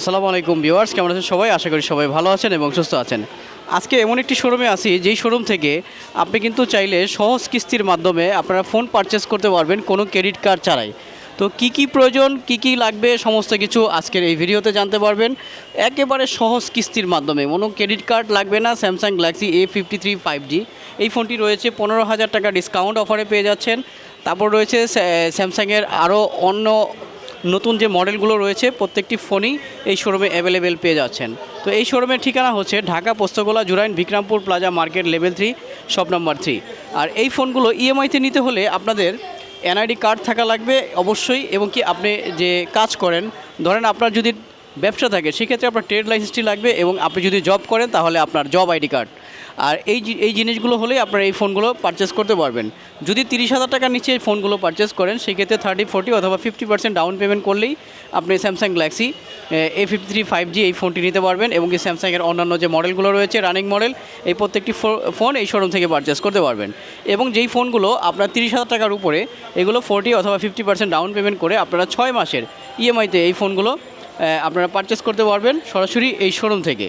আসসালামু আলাইকুম ভিউয়ার্স, কেমন আছেন সবাই? আশা করি সবাই ভালো আছেন এবং সুস্থ আছেন। আজকে এমন একটি শোরুমে আছি, যেই শোরুম থেকে আপনি কিন্তু চাইলে সহজ কিস্তির মাধ্যমে আপনারা ফোন পারচেস করতে পারবেন কোনো ক্রেডিট কার্ড ছাড়াই। তো কি কি প্রয়োজন, কি কি লাগবে, সমস্ত কিছু আজকের এই ভিডিওতে জানতে পারবেন। একেবারে সহজ কিস্তির মাধ্যমে, কোনো ক্রেডিট কার্ড লাগবে না Samsung Galaxy A fifty three five G এই ফোনটি রয়েছে, পনেরো হাজার টাকা ডিসকাউন্ট অফারে পেয়ে যাচ্ছেন। তারপর রয়েছে স্যামসাংয়ের আরও অন্য নতুন যে মডেলগুলো রয়েছে, প্রত্যেকটি ফোনই এই শোরুমে অ্যাভেলেবেল পেয়ে যাচ্ছেন। তো এই শোরুমের ঠিকানা হচ্ছে Dhaka, Postogola, Jurain, Bikrampur, plaza market level three shop number three আর এই ফোনগুলো ইএমআইতে নিতে হলে আপনাদের এনআইডি কার্ড থাকা লাগবে অবশ্যই, এবং কি আপনি যে কাজ করেন, ধরেন আপনার যদি ব্যবসা থাকে, সেক্ষেত্রে আপনার ট্রেড লাইসেন্সটি লাগবে, এবং আপনি যদি জব করেন, তাহলে আপনার জব আইডি কার্ড আর এই এই জিনিসগুলো হলেই আপনারা এই ফোনগুলো পারচেস করতে পারবেন। যদি তিরিশ হাজার টাকার নিচে এই ফোনগুলো পারচেস করেন, সেক্ষেত্রে থার্টি ফোর্টি অথবা ফিফটি পার্সেন্ট ডাউন পেমেন্ট করলেই আপনি Samsung Galaxy A fifty three five G এই ফোনটি নিতে পারবেন এবং কি স্যামসাংয়ের অন্যান্য যে মডেলগুলো রয়েছে রানিং মডেল এই প্রত্যেকটি ফোন এই শোরুম থেকে পারচেস করতে পারবেন। এবং যেই ফোনগুলো আপনার তিরিশ হাজার টাকার উপরে, এগুলো ফোর্টি অথবা ফিফটি পার্সেন্ট ডাউন পেমেন্ট করে আপনারা ছয় মাসের ইএমআইতে এই ফোনগুলো আপনারা পারচেস করতে পারবেন সরাসরি এই শোরুম থেকে।